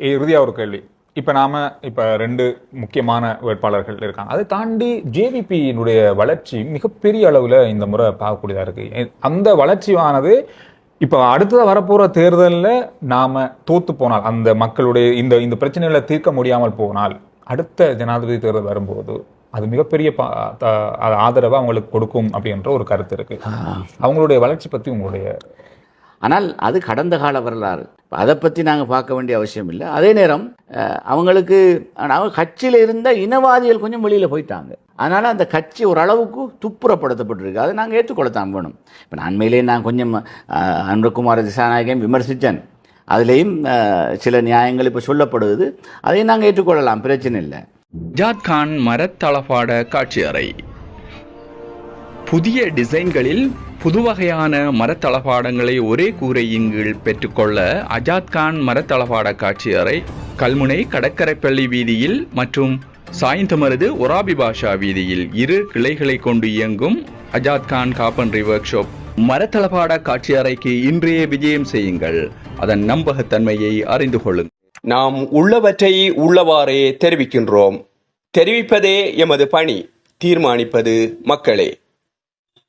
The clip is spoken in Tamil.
இறுதியா ஒரு கேள்வி. இப்ப நாம இப்ப ரெண்டு முக்கியமான வேட்பாளர்கள் இருக்காங்க. அதை தாண்டி ஜேவிபியினுடைய வளர்ச்சி மிகப்பெரிய அளவுல இந்த முறை பார்க்கக்கூடியதா இருக்கு. எ- அந்த வளர்ச்சியானது இப்ப அடுத்ததா வரப்போற தேர்தல்ல நாம தோத்து போனால் அந்த மக்களுடைய இந்த இந்த பிரச்சனைகளை தீர்க்க முடியாமல் போனால் அடுத்த ஜனாதிபதி தேர்தல் வரும்போது அது மிகப்பெரிய ஆதரவை அவங்களுக்கு கொடுக்கும் அப்படின்ற ஒரு கருத்து இருக்கு. அவங்களுடைய வளர்ச்சி பத்தி உங்களுடைய ஆனால் அது கடந்த கால வரலாறு. அதை பற்றி நாங்கள் பார்க்க வேண்டிய அவசியம் இல்லை. அதே நேரம் அவங்களுக்கு அவங்க கட்சியில் இருந்த இனவாதிகள் கொஞ்சம் வெளியில் போயிட்டாங்க. அதனால் அந்த கட்சி ஓரளவுக்கு துப்புரப்படுத்தப்பட்டிருக்கு. அதை நாங்கள் ஏற்றுக்கொள்ளத்தான் வேணும். இப்போ நான் நான் கொஞ்சம் அஹ், அன்புகுமார திசாநாயகன் விமர்சித்தேன். அதுலேயும் சில நியாயங்கள் இப்போ சொல்லப்படுவது. அதையும் நாங்கள் ஏற்றுக்கொள்ளலாம். பிரச்சனை இல்லை. ஜாத்கான் மரத்தளபாட காட்சி அறை. புதிய டிசைன்களில் புதுவகையான மரத்தளபாடங்களை ஒரே கூரையின் கீழ் பெற்றுக்கொள்ள அஜாத்கான் மரத்தளபாட காட்சி அறை கல்முனை கடற்கரைப்பள்ளி வீதியில் மற்றும் சாய்ந்தமருது ஒராபி பாஷா வீதியில் இரு கிளைகளை கொண்டு இயங்கும் அஜாத்கான் காப்பன்றி காப்பன்ரி ஒர்க் ஷாப் மரத்தளபாட காட்சி அறைக்கு இன்றைய விஜயம் செய்யுங்கள். அதன் நம்பகத்தன்மையை அறிந்து கொள்ளுங்கள். நாம் உள்ளவற்றை உள்ளவாறே தெரிவிக்கின்றோம். தெரிவிப்பதே எமது பணி. தீர்மானிப்பது மக்களே.